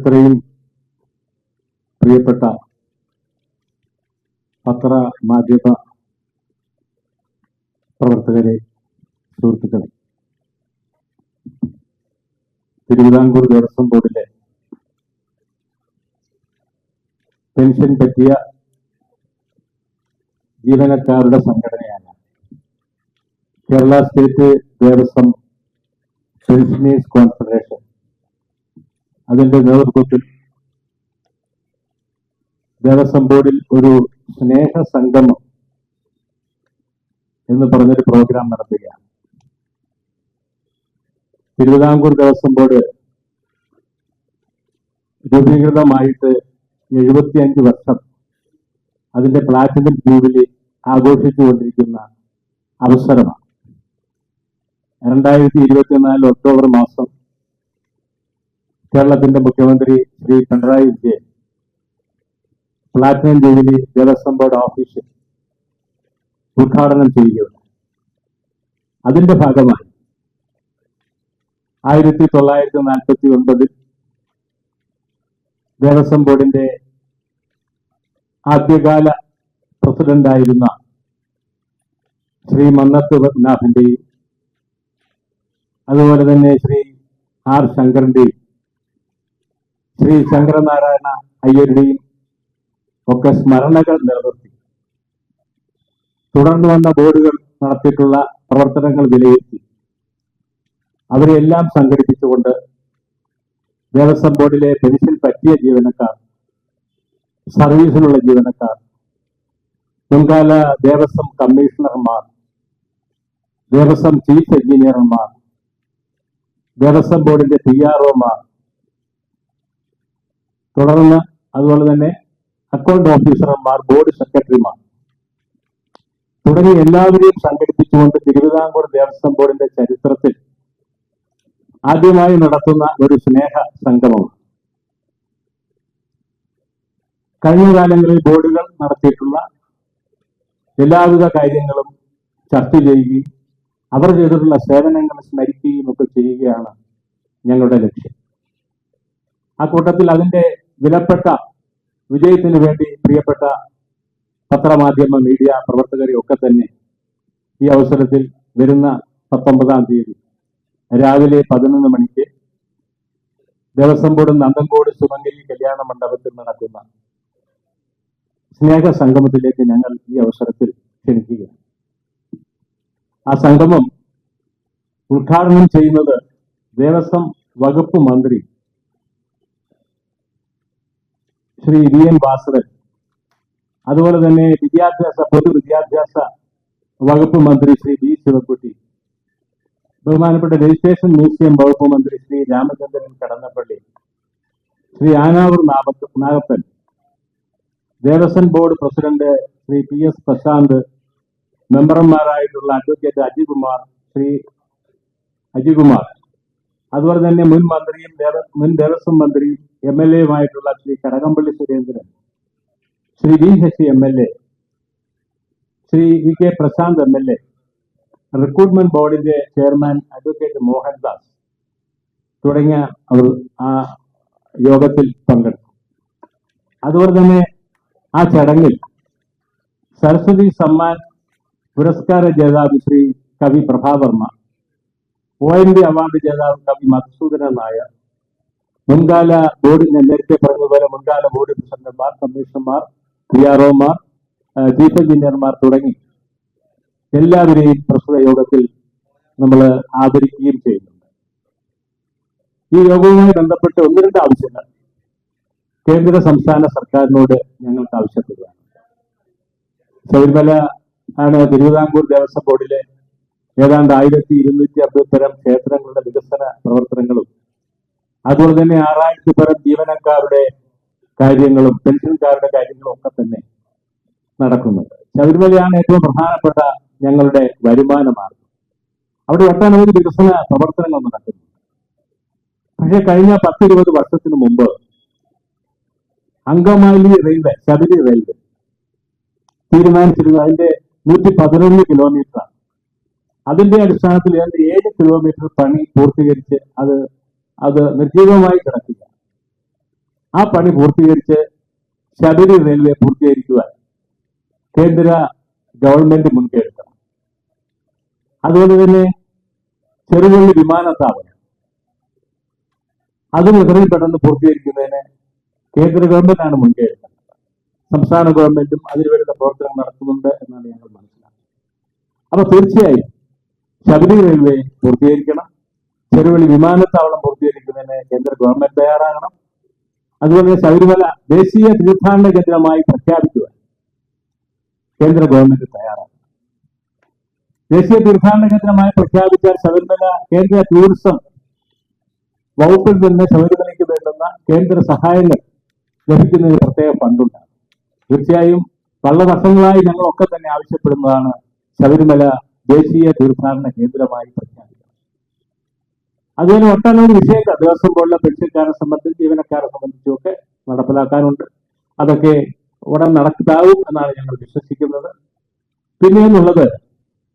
ഇത്രയും പ്രിയപ്പെട്ട പത്ര മാധ്യമ പ്രവർത്തകരെ സുഹൃത്തുക്കളെ തിരുവിതാംകൂർ ദേവസ്വം ബോർഡിലെ പെൻഷൻ പറ്റിയ ജീവനക്കാരുടെ സംഘടനയാണ് Kerala state Devaswom pensioners confederation അതിന്റെ നേതൃത്വത്തിൽ ദേവസ്വം ബോർഡിൽ ഒരു സ്നേഹ സംഗമം എന്ന് പറഞ്ഞൊരു പ്രോഗ്രാം നടത്തുകയാണ്. തിരുവിതാംകൂർ ദേവസ്വം ബോർഡ് രൂപീകൃതമായിട്ട് എഴുപത്തിയഞ്ച് വർഷം അതിന്റെ പ്ലാറ്റിനം ജൂബിലി ആഘോഷിച്ചുകൊണ്ടിരിക്കുന്ന അവസരമാണ്. രണ്ടായിരത്തി ഇരുപത്തിനാല് ഒക്ടോബർ മാസം കേരളത്തിന്റെ മുഖ്യമന്ത്രി Shri Pinarayi Vijayan platinum jubilee Devaswom board office ഉദ്ഘാടനം ചെയ്യുകയാണ്. അതിന്റെ ഭാഗമായി ആയിരത്തി തൊള്ളായിരത്തി നാൽപ്പത്തി ഒൻപതിൽ ദേവസ്വം ബോർഡിന്റെ ആദ്യകാല പ്രസിഡന്റായിരുന്ന ശ്രീ മന്നത്ത് പത്മനാഭന്റെയും അതുപോലെ തന്നെ ശ്രീ ആർ ശങ്കറിന്റെയും ശ്രീ ശങ്കരനാരായണ അയ്യരുടെയും ഒക്കെ സ്മരണകൾ നിലനിർത്തി. തുടർന്ന് വന്ന ബോർഡുകൾ നടത്തിയിട്ടുള്ള പ്രവർത്തനങ്ങൾ വിലയിരുത്തി. അവരെല്ലാം സംഘടിപ്പിച്ചുകൊണ്ട് ദേവസ്വം ബോർഡിലെ പെൻഷൻ പറ്റിയ ജീവനക്കാർ സർവീസിലുള്ള ജീവനക്കാർ മുൻകാല ദേവസ്വം കമ്മീഷണർമാർ ദേവസ്വം ചീഫ് എഞ്ചിനീയർമാർ ദേവസ്വം ബോർഡിന്റെ പി ആർ ഒമാർ തുടർന്ന് അതുപോലെ തന്നെ അക്കൗണ്ട് ഓഫീസർമാർ ബോർഡ് സെക്രട്ടറിമാർ തുടങ്ങി എല്ലാവരെയും സംഘടിപ്പിച്ചുകൊണ്ട് തിരുവിതാംകൂർ ദേവസ്വം ബോർഡിന്റെ ചരിത്രത്തിൽ ആദ്യമായി നടത്തുന്ന ഒരു സ്നേഹ സംഗമമാണ്. കഴിഞ്ഞ കാലങ്ങളിൽ ബോർഡുകൾ നടത്തിയിട്ടുള്ള എല്ലാവിധ കാര്യങ്ങളും ചർച്ച ചെയ്യുകയും അവർ ചെയ്തിട്ടുള്ള സേവനങ്ങൾ സ്മരിക്കുകയും ഒക്കെ ചെയ്യുകയാണ് ഞങ്ങളുടെ ലക്ഷ്യം. ആ കൂട്ടത്തിൽ അതിന്റെ വിലപ്പെട്ട വിജയത്തിന് വേണ്ടി പ്രിയപ്പെട്ട പത്രമാധ്യമ മീഡിയ പ്രവർത്തകരെ ഒക്കെ തന്നെ ഈ അവസരത്തിൽ വരുന്ന പത്തൊമ്പതാം തീയതി രാവിലെ പതിനൊന്ന് മണിക്ക് ദേവസ്വം ബോർഡ് നന്ദൻകോട് സുമംഗലി കല്യാണ മണ്ഡപത്തിൽ നടക്കുന്ന സ്നേഹ സംഗമത്തിലേക്ക് ഞങ്ങൾ ഈ അവസരത്തിൽ ക്ഷണിക്കുക ആ സംഗമം ഉദ്ഘാടനം ചെയ്യുന്നത് ദേവസ്വം വകുപ്പ് മന്ത്രി ശ്രീ വി എൻ ഭാസ്കരൻ അതുപോലെ തന്നെ വിദ്യാഭ്യാസ പൊതുവിദ്യാഭ്യാസ വകുപ്പ് മന്ത്രി ശ്രീ വി ശിവക്കുട്ടി ബഹുമാനപ്പെട്ട രജിസ്ട്രേഷൻ മ്യൂസിയം വകുപ്പ് മന്ത്രി Shri Ramachandran Kadannappally Shri Anavoor Nagappa Nagappan Devaswom board president Shri P S Prasanth മെമ്പർമാരായിട്ടുള്ള advocate Ajikumar Shri Ajikumar. അതുപോലെ തന്നെ മുൻ മന്ത്രിയും മുൻ ദേവസ്വം മന്ത്രിയും M L എയുമായിട്ടുള്ള Shri Kadakampally Surendran Shri V Sasi M L A Shri V K Prasanth M L A recruitment ബോർഡിന്റെ chairman advocate Mohandas തുടങ്ങിയ അവർ ആ യോഗത്തിൽ പങ്കെടുത്തു. അതുപോലെ തന്നെ ആ ചടങ്ങിൽ സരസ്വതി സമ്മാൻ പുരസ്കാര ജേതാവ് ശ്രീ കവി Prabhavarma O N V award ജേതാവ് കവി മധുസൂദന നായർ മുൻകാല ബോർഡ് ഞാൻ നേരത്തെ പറഞ്ഞതുപോലെ മുൻകാല ബോർഡ് പ്രസിഡന്റുമാർ കമ്മീഷണർമാർ പി ആർ ഒമാർ ചീഫ് എഞ്ചിനീയർമാർ തുടങ്ങി എല്ലാവരെയും പ്രസ്തുത യോഗത്തിൽ നമ്മൾ ആദരിക്കുകയും ചെയ്യുന്നുണ്ട്. ഈ യോഗവുമായി ബന്ധപ്പെട്ട് ഒന്ന് രണ്ട് ആവശ്യങ്ങൾ കേന്ദ്ര സംസ്ഥാന സർക്കാരിനോട് ഞങ്ങൾക്ക് ആവശ്യപ്പെടുകയാണ്. ശബരിമല ആണ് തിരുവിതാംകൂർ ദേവസ്വം ബോർഡിലെ ഏതാണ്ട് ആയിരത്തി ഇരുന്നൂറ്റി അറുപത്തരം ക്ഷേത്രങ്ങളുടെ വികസന പ്രവർത്തനങ്ങളും അതുപോലെ തന്നെ ആറായിരത്തി പേരെ ജീവനക്കാരുടെ കാര്യങ്ങളും പെൻഷൻകാരുടെ കാര്യങ്ങളും ഒക്കെ തന്നെ നടക്കുന്നുണ്ട് ശബരിമലയാണ് ഏറ്റവും പ്രധാനപ്പെട്ട ഞങ്ങളുടെ വരുമാന മാർഗം അവിടെ ഒട്ടനവധി വികസന പ്രവർത്തനങ്ങൾ നടക്കുന്നു. പക്ഷേ കഴിഞ്ഞ പത്തിരുപത് വർഷത്തിന് മുമ്പ് അങ്കമാലി റെയിൽവേ ശബരി റെയിൽവേ തീരുമാനിച്ചിരുന്നത് അതിന്റെ നൂറ്റി പതിനൊന്ന് കിലോമീറ്റർ അതിന്റെ അടിസ്ഥാനത്തിൽ ഏതാണ്ട് ഏഴ് കിലോമീറ്റർ പണി പൂർത്തീകരിച്ച് അത് അത് നിർജീവമായി കിടക്കുക. ആ പണി പൂർത്തീകരിച്ച് ശബരി റെയിൽവേ പൂർത്തീകരിക്കുവാൻ കേന്ദ്ര ഗവൺമെന്റ് മുൻകൈയെടുക്കണം. അതുപോലെ തന്നെ ചെറുപള്ളി വിമാനത്താവളം അതും എത്രയും പെട്ടെന്ന് പൂർത്തീകരിക്കുന്നതിന് കേന്ദ്ര ഗവൺമെന്റാണ് മുൻകൈയെടുക്കുന്നത്. സംസ്ഥാന ഗവൺമെന്റും അതിന് വേണ്ട പ്രവർത്തനം നടത്തുന്നുണ്ട് എന്നാണ് ഞങ്ങൾ മനസ്സിലാക്കുന്നത്. അപ്പൊ തീർച്ചയായും ശബരി റെയിൽവേ പൂർത്തീകരിക്കണം. ചെറുവള്ളി വിമാനത്താവളം പൂർത്തീകരിക്കുന്നതിന് കേന്ദ്ര ഗവൺമെന്റ് തയ്യാറാകണം. അതുപോലെ തന്നെ ശബരിമല ദേശീയ തീർത്ഥാടന കേന്ദ്രമായി പ്രഖ്യാപിക്കുവാൻ കേന്ദ്ര ഗവൺമെന്റ് തയ്യാറാകണം. ദേശീയ തീർത്ഥാടന കേന്ദ്രമായി പ്രഖ്യാപിച്ചാൽ ശബരിമല കേന്ദ്ര ടൂറിസം വകുപ്പിൽ നിന്ന് ശബരിമലയ്ക്ക് വേണ്ടുന്ന കേന്ദ്ര സഹായങ്ങൾ ലഭിക്കുന്നതിന് പ്രത്യേക ഫണ്ടുണ്ടാകും. തീർച്ചയായും പല വർഷങ്ങളായി ഞങ്ങളൊക്കെ തന്നെ ആവശ്യപ്പെടുന്നതാണ് ശബരിമല ദേശീയ തീർത്ഥാടന കേന്ദ്രമായി പ്രഖ്യാപിക്കുന്നത് അതുപോലെ ഒട്ടനവധി വിഷയങ്ങൾ ദിവസം പോലുള്ള പെൻഷൻകാരെ സംബന്ധിച്ച് ജീവനക്കാരെ സംബന്ധിച്ചും ഒക്കെ നടപ്പിലാക്കാനുണ്ട്. അതൊക്കെ ഉടൻ നടക്കാവും എന്നാണ് ഞങ്ങൾ വിശ്വസിക്കുന്നത്. പിന്നെ എന്നുള്ളത്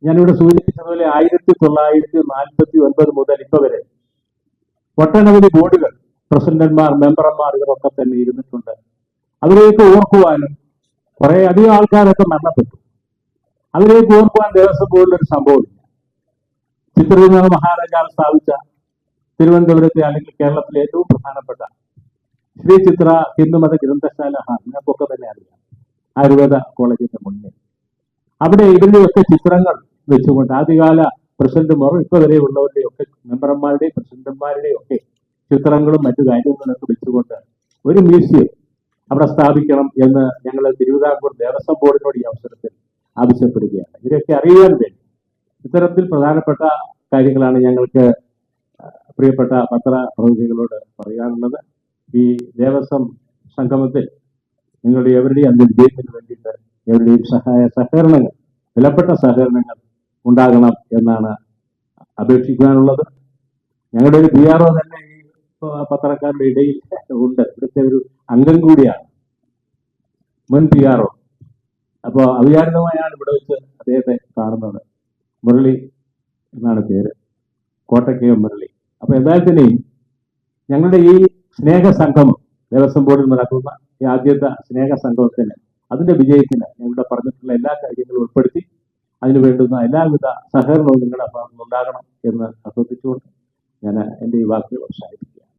ഞാനിവിടെ സൂചിപ്പിച്ചതുപോലെ ആയിരത്തി തൊള്ളായിരത്തി നാൽപ്പത്തി ഒൻപത് മുതൽ ഇപ്പൊ വരെ ഒട്ടനവധി ബോർഡുകൾ പ്രസിഡന്റ്മാർ മെമ്പർമാർ ഇവരൊക്കെ തന്നെ ഇരുന്നിട്ടുണ്ട്. അവരെയൊക്കെ ഓർക്കുവാനും കുറെ അധികം ആൾക്കാരൊക്കെ മരണപ്പെട്ടു. അവരെയൊക്കെ ഓർക്കുവാൻ ദേവസ്വം ബോർഡിൽ ഒരു സംഭവമില്ല. ചിത്രവിനോദ മഹാരാജാവ് സ്ഥാപിച്ച തിരുവനന്തപുരത്തെ അല്ലെങ്കിൽ കേരളത്തിലെ ഏറ്റവും പ്രധാനപ്പെട്ട ശ്രീ ചിത്ര ഹിന്ദുമത ഗ്രന്ഥശാല നിങ്ങൾക്കൊക്കെ തന്നെ അറിയാം. ആയുർവേദ കോളേജിന്റെ മുന്നിൽ. അവിടെ ഇവരുടെയൊക്കെ ചിത്രങ്ങൾ വെച്ചുകൊണ്ട് ആദ്യകാല പ്രസിഡന്റുമാർ ഇപ്പൊ വരെ ഉള്ളവരുടെയൊക്കെ മെമ്പർമാരുടെയും പ്രസിഡന്റുമാരുടെയും ഒക്കെ ചിത്രങ്ങളും മറ്റു കാര്യങ്ങളൊക്കെ വെച്ചുകൊണ്ട് ഒരു മ്യൂസിയം അവിടെ സ്ഥാപിക്കണം എന്ന് ഞങ്ങൾ തിരുവിതാംകൂർ ദേവസ്വം ബോർഡിനോട് ഈ അവസരത്തിൽ ആവശ്യപ്പെടുകയാണ്. ഇവരൊക്കെ അറിയാൻ വേണ്ടി ഇത്തരത്തിൽ പ്രധാനപ്പെട്ട കാര്യങ്ങളാണ് ഞങ്ങൾക്ക് പ്രിയപ്പെട്ട പത്ര പ്രതിനിധികളോട് പറയാനുള്ളത് ഈ ദേവസ്വം സംഗമത്തിൽ നിങ്ങളുടെ എവരുടെയും അതിന്റെ വിജയത്തിന് വേണ്ടിയിട്ട് എവരുടെയും സഹായ സഹകരണങ്ങൾ വിലപ്പെട്ട സഹകരണങ്ങൾ ഉണ്ടാകണം എന്നാണ് അപേക്ഷിക്കാനുള്ളത്. ഞങ്ങളുടെ ഒരു പി ആർ ഒ തന്നെ ഈ പത്രക്കാരുടെ ഇടയിൽ ഉണ്ട്. ഇവിടുത്തെ ഒരു അംഗം കൂടിയാണ് മുൻ പി ആർ ഒ അപ്പോൾ അവിചാരിതമായാണ് ഇവിടെ വെച്ച് അദ്ദേഹത്തെ കാണുന്നത് മുരളി എന്നാണ് പേര്. കോട്ടക്കയം മുരളി. അപ്പൊ എന്തായാലും തന്നെയും ഞങ്ങളുടെ ഈ സ്നേഹ സംഗമം ദേവസ്വം ബോർഡിൽ നടക്കുന്ന ഈ ആദ്യത്തെ സ്നേഹ സംഗമത്തിന് അതിന്റെ വിജയത്തിന് ഞങ്ങളുടെ പറഞ്ഞിട്ടുള്ള എല്ലാ കാര്യങ്ങളും ഉൾപ്പെടുത്തി അതിന് വേണ്ടുന്ന എല്ലാവിധ സഹകരണവും നിങ്ങളുടെ ഭാഗത്തുനിന്നുണ്ടാകണം എന്ന് അഭ്യർത്ഥിച്ചുകൊണ്ട് ഞാൻ എന്റെ ഈ വാക്കുകൾ അവസാനിപ്പിക്കും